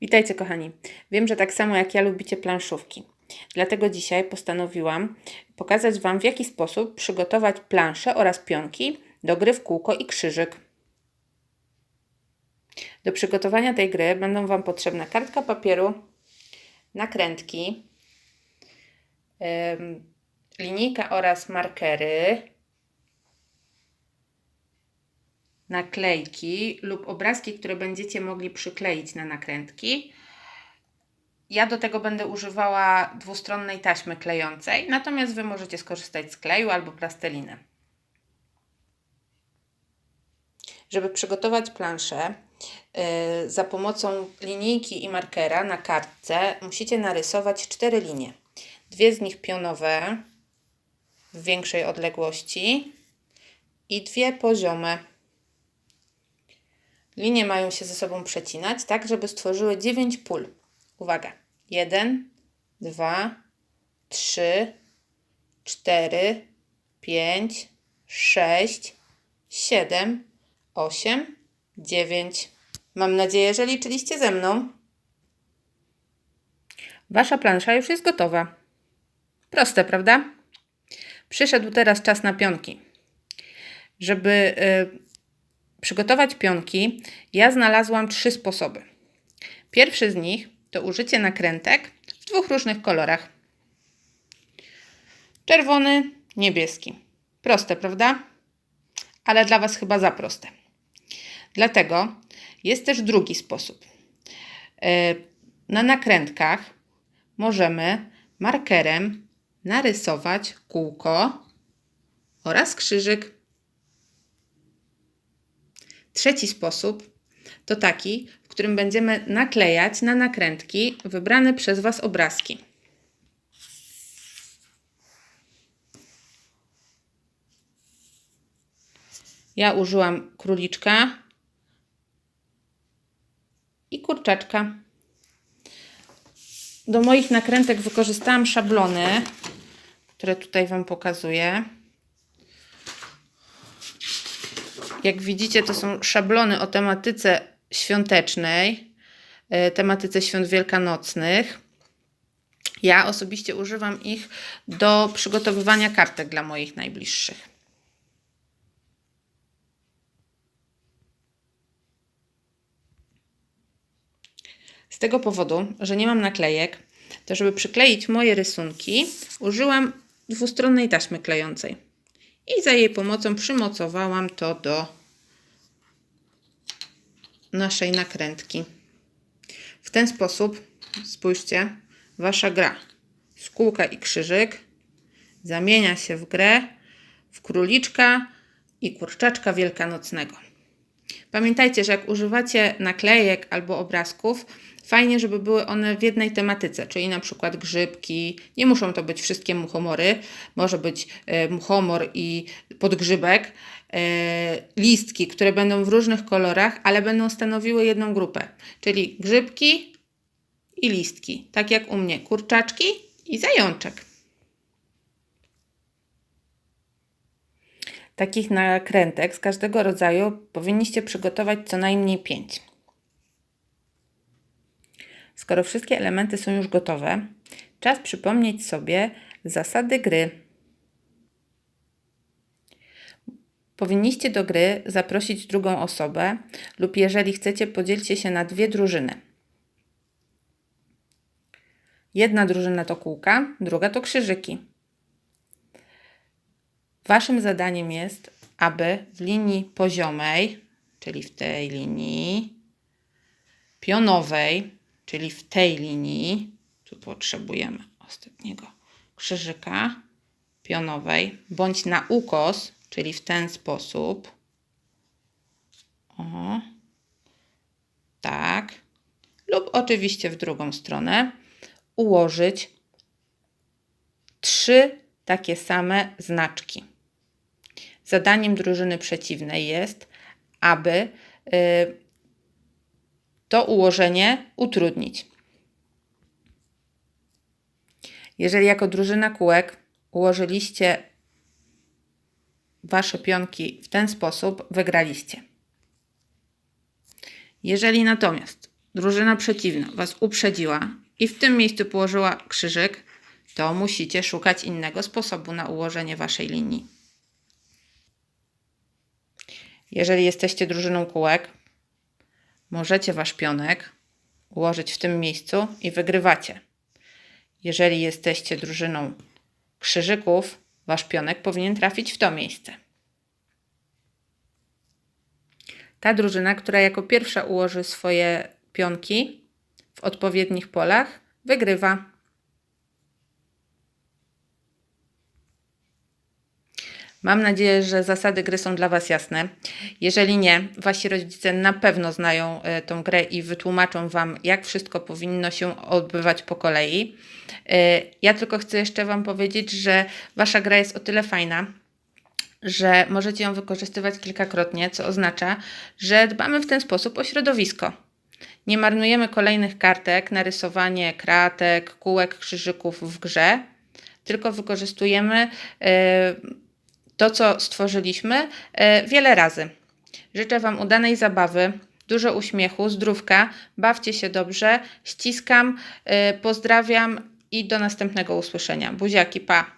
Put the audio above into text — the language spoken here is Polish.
Witajcie kochani. Wiem, że tak samo jak ja lubicie planszówki. Dlatego dzisiaj postanowiłam pokazać Wam, w jaki sposób przygotować plansze oraz pionki do gry w kółko i krzyżyk. Do przygotowania tej gry będą Wam potrzebna kartka papieru, nakrętki, linijka oraz markery, naklejki lub obrazki, które będziecie mogli przykleić na nakrętki. Ja do tego będę używała dwustronnej taśmy klejącej, natomiast Wy możecie skorzystać z kleju albo plasteliny. Żeby przygotować planszę, yy, za pomocą linijki i markera na kartce musicie narysować cztery linie. Dwie z nich pionowe w większej odległości i dwie poziome. Linie mają się ze sobą przecinać, tak żeby stworzyły 9 pól. Uwaga. 1, 2, 3, 4, 5, 6, 7, 8, 9. Mam nadzieję, że liczyliście ze mną. Wasza plansza już jest gotowa. Proste, prawda? Przyszedł teraz czas na pionki. Żeby y, przygotować pionki, ja znalazłam trzy sposoby. Pierwszy z nich to użycie nakrętek w dwóch różnych kolorach. Czerwony, niebieski. Proste, prawda? Ale dla Was chyba za proste. Dlatego jest też drugi sposób. E, na nakrętkach możemy markerem narysować kółko oraz krzyżyk. Trzeci sposób to taki, w którym będziemy naklejać na nakrętki wybrane przez Was obrazki. Ja użyłam króliczka i kurczaczka. Do moich nakrętek wykorzystałam szablony, które tutaj Wam pokazuję. Jak widzicie, to są szablony o tematyce świątecznej, e, tematyce świąt wielkanocnych. Ja osobiście używam ich do przygotowywania kartek dla moich najbliższych. Z tego powodu, że nie mam naklejek, to żeby przykleić moje rysunki, użyłam dwustronnej taśmy klejącej. I za jej pomocą przymocowałam to do naszej nakrętki. W ten sposób, spójrzcie, wasza gra z kółka i krzyżyk zamienia się w grę w króliczka i kurczaczka wielkanocnego. Pamiętajcie, że jak używacie naklejek albo obrazków, fajnie, żeby były one w jednej tematyce, czyli na przykład grzybki. Nie muszą to być wszystkie muchomory, może być e, muchomor i podgrzybek, e, listki, które będą w różnych kolorach, ale będą stanowiły jedną grupę, czyli grzybki i listki, tak jak u mnie kurczaczki i zajączek. Takich nakrętek z każdego rodzaju powinniście przygotować co najmniej 5. Skoro wszystkie elementy są już gotowe, czas przypomnieć sobie zasady gry. Powinniście do gry zaprosić drugą osobę lub jeżeli chcecie, podzielcie się na dwie drużyny. Jedna drużyna to kółka, druga to krzyżyki. Waszym zadaniem jest, aby w linii poziomej, czyli w tej linii, pionowej, czyli w tej linii, tu potrzebujemy ostatniego krzyżyka pionowej, bądź na ukos, czyli w ten sposób. O, tak. Lub oczywiście w drugą stronę ułożyć trzy takie same znaczki. Zadaniem drużyny przeciwnej jest, aby y, to ułożenie utrudnić. Jeżeli jako drużyna kółek ułożyliście wasze pionki w ten sposób, wygraliście. Jeżeli natomiast drużyna przeciwna Was uprzedziła i w tym miejscu położyła krzyżyk, to musicie szukać innego sposobu na ułożenie Waszej linii. Jeżeli jesteście drużyną kółek, możecie Wasz pionek ułożyć w tym miejscu i wygrywacie. Jeżeli jesteście drużyną krzyżyków, Wasz pionek powinien trafić w to miejsce. Ta drużyna, która jako pierwsza ułoży swoje pionki w odpowiednich polach, wygrywa. Mam nadzieję, że zasady gry są dla Was jasne. Jeżeli nie, Wasi rodzice na pewno znają e, tą grę i wytłumaczą Wam, jak wszystko powinno się odbywać po kolei. E, Ja tylko chcę jeszcze Wam powiedzieć, że Wasza gra jest o tyle fajna, że możecie ją wykorzystywać kilkakrotnie, co oznacza, że dbamy w ten sposób o środowisko. Nie marnujemy kolejnych kartek na rysowanie kratek, kółek, krzyżyków w grze, tylko wykorzystujemy e, to, co stworzyliśmy, e, wiele razy. Życzę Wam udanej zabawy, dużo uśmiechu, zdrówka, bawcie się dobrze, ściskam, e, pozdrawiam i do następnego usłyszenia. Buziaki, pa!